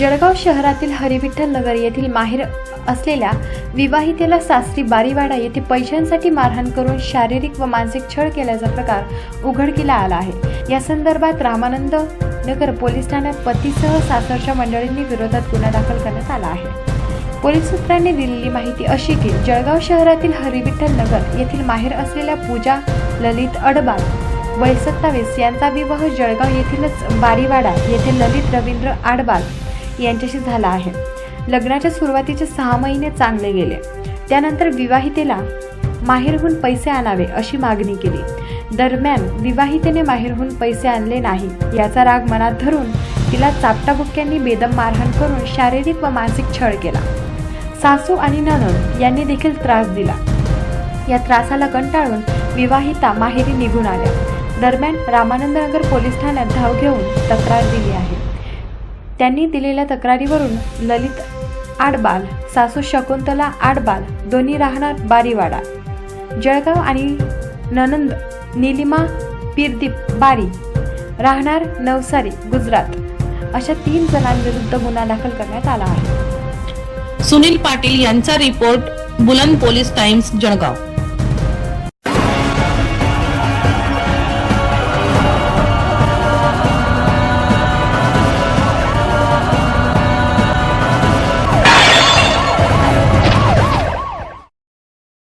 जळगाव शहरातील हरिविठ्ठल नगर येथील माहेर असलेल्या विवाहितेला सासरी बारीवाडा येथे पैशांसाठी मारहाण करून शारीरिक व मानसिक छळ केल्याचा प्रकार उघडकीला आला आहे. या संदर्भात रामानंद नगर पोलीस ठाण्यात पतीसह सासरच्या मंडळींनी विरोधात गुन्हा दाखल करण्यात आला आहे. पोलीस सूत्रांनी दिलेली माहिती अशी की जळगाव शहरातील हरिविठ्ठल नगर येथील माहेर असलेल्या पूजा ललित अडबाल वय सत्तावीस यांचा विवाह जळगाव येथीलच बारीवाडा येथे ललित रवींद्र आडबाल यांच्याशी झाला आहे. लग्नाच्या सुरुवातीचे सहा महिने चांगले गेले. त्यानंतर विवाहितेला माहेरहून पैसे आणावे अशी मागणी केली. दरम्यान विवाहितेने माहेरहून पैसे आणले नाही याचा राग मनात धरून तिला चापटाबुक्क्यांनी बेदम मारहाण करून शारीरिक व मानसिक छळ केला. सासू आणि ननद यांनी देखील त्रास दिला. या त्रासाला कंटाळून विवाहिता माहेरी निघून आल्या. दरम्यान रामानंदनगर पोलीस ठाण्यात धाव घेऊन तक्रार दिली आहे. त्यांनी दिलेल्या तक्रारीवरून ललित आडबाल सासू शकुंतला आडबाल दोन्ही राहणार बारीवाडा जळगाव आणि ननंद निलिमा पीरदीप बारी राहणार नवसारी गुजरात. अशा तीन जणांविरुद्ध गुन्हा दाखल करण्यात आला आहे. सुनील पाटील यांचा रिपोर्ट बुलंद पोलीस टाइम्स जळगाव.